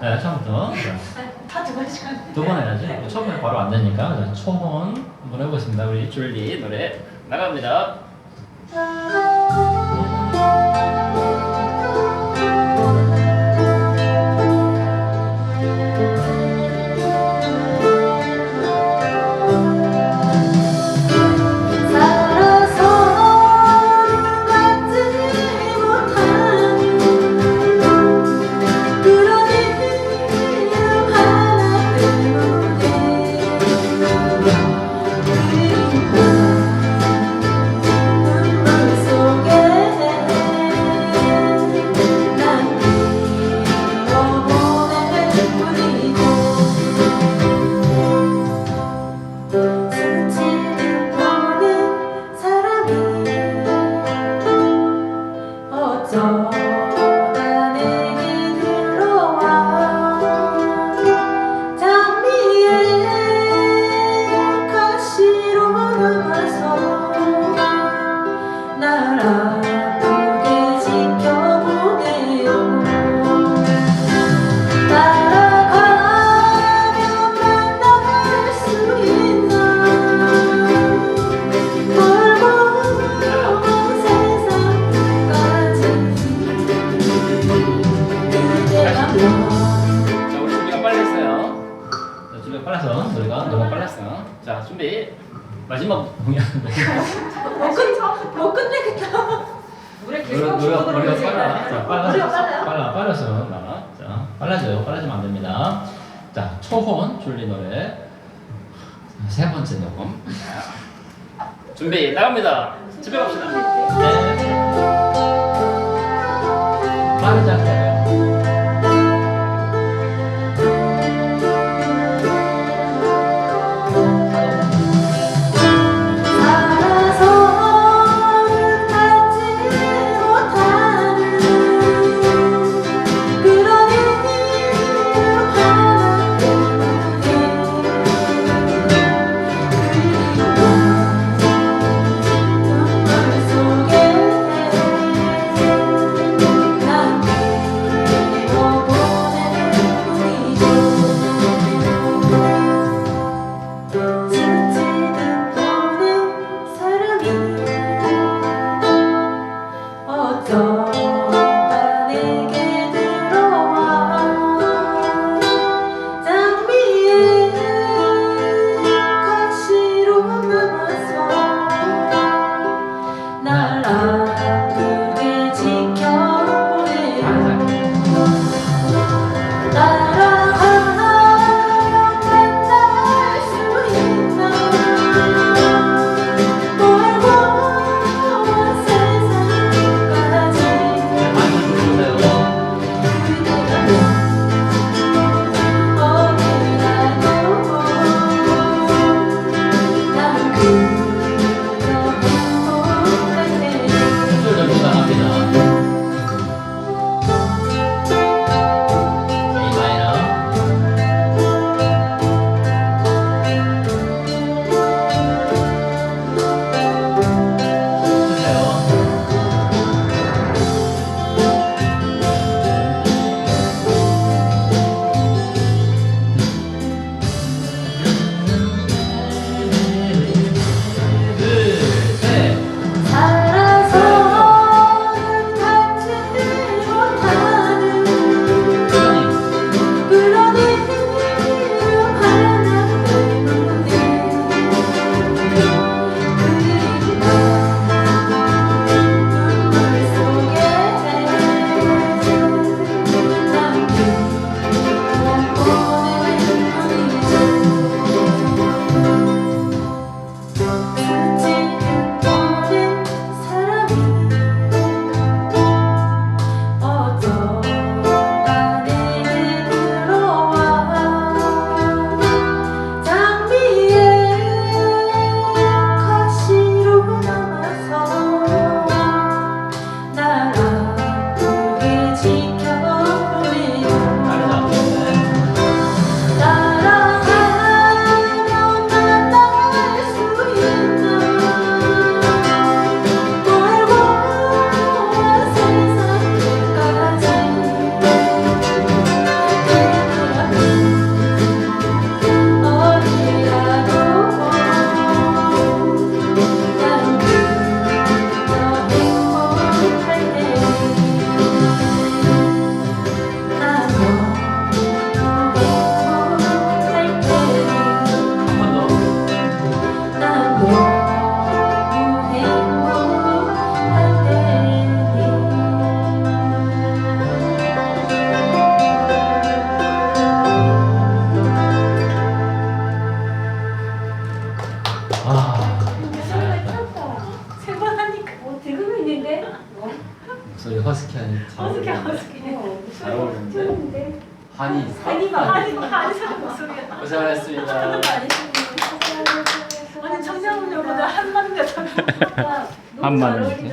네, 처음부터. 다두 번씩 두번 해야지. 처음에 바로 안 되니까. 자, 초혼 한번 해보겠습니다. 우리 줄리 노래 나갑니다. 어 자, 우리 준비가 빨랐어요. 자, 준비가 빨라서 노래가 너무 빨랐어. 자, 준비. 마지막 공연. 못 끝, 못 끝내겠다 노래 노래 노래가 노래가 빨라. 자, 빨라서 노래가 빨라요? 빨라 빨라서 나. 자, 빨라져요. 빨라지면 안 됩니다. 자, 초혼 줄리 노래 세 번째 녹음. 자, 준비 나갑니다. 집에 갑시다. 네. 빠르지 않게 아니 아니 사람 목소리가 고생하셨습니다. 아니 청자분들보다 한마디가 더 한마디.